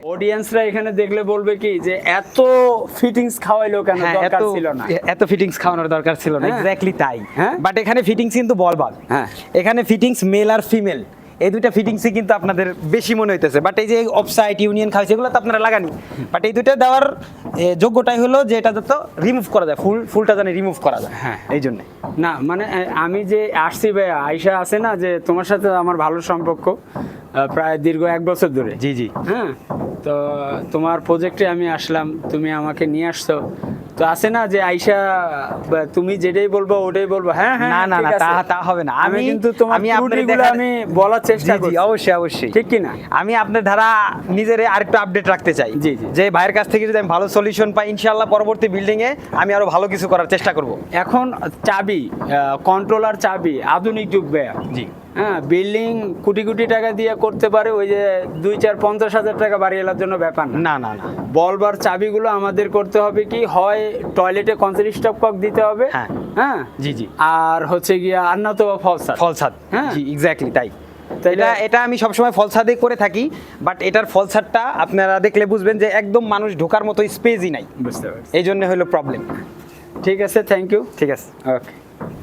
অডিয়েন্সরা এখানে দেখলে বলবে কি যে এত ফিটিংস খাওয়াইলো কেন? হ্যাঁ দরকার ছিল না। এত ফিটিংস খাওয়ানোর দরকার ছিল না হ্যাঁ। এক্স্যাক্টলি তাই। হ্যাঁ। বাট এখানে ফিটিংস কিন্তু বলবাগ হ্যাঁ। এখানে ফিটিংস মেল আর ফিমেল এই দুইটা ফিটিংসই কিন্তু আপনাদের বেশি মনে হইতেছে। বাট এই যে অফসাইট ইউনিয়ন খাওয়া সেগুলো তো আপনারা লাগানি বাট এই দুইটা দেওয়ার যোগ্যটাই হলো যে এটা যত রিমুভ করা যায় ফুল ফুলটা জানি রিমুভ করা যায়। হ্যাঁ। এই জন্য। না মানে আমি যে আসছি ভাই আয়সা আছে না যে তোমার সাথে আমার ভালো সম্পর্ক। প্রায় দীর্ঘ এক বছর ধরে। জি জি। হ্যাঁ? তো তোমার প্রজেক্টে আমি আসলাম তুমি আমাকে নিয়ে আসছো। তো আছে না যে আইসা তুমি যেটাই বলব ওটাই বলব। হ্যাঁ হ্যাঁ না না না তা তা হবে না। আমি কিন্তু তোমার আমি আপনার আমি বলার চেষ্টা করছি। অবশ্যই অবশ্যই। ঠিক কি না? আমি আপনার ধারা নিজের আরেকটু আপডেট রাখতে চাই। জি, জি। যে ভাইয়ের কাছ থেকে যদি আমি ভালো সলিউশন পাই ইনশাআল্লাহ পরবর্তী বিল্ডিং এ আমি আরও ভালো কিছু করার চেষ্টা করব। এখন চাবি কন্ট্রোলার চাবি আধুনিক যুগ ব্যয় জি। হ্যাঁ বিল্ডিং কোটি কোটি টাকা দিয়ে করতে পারে ওই যে দুই চার পঞ্চাশ হাজার টাকা বাড়ি এলার জন্য ব্যাপার না। না না বলবার চাবিগুলো আমাদের করতে হবে কি হয় টয়লেটে কনসেন্ট স্টপ কক দিতে হবে হ্যাঁ। হ্যাঁ? জি জি। আর হচ্ছে গিয়ে আর না তো ফলসা ফলসাদ। হ্যাঁ। জি এক্স্যাক্টলি তাই। এটা- এটা আমি সবসময় ফলসাদে করে থাকি বাট এটার ফলসাদটা আপনারা দেখলে বুঝবেন যে একদম মানুষ ঢোকার মতো স্পেসই নাই। বুঝতে পারছি। এই জন্য হলো প্রবলেম ঠিক আছে থ্যাংক ইউ ঠিক আছে। ওকে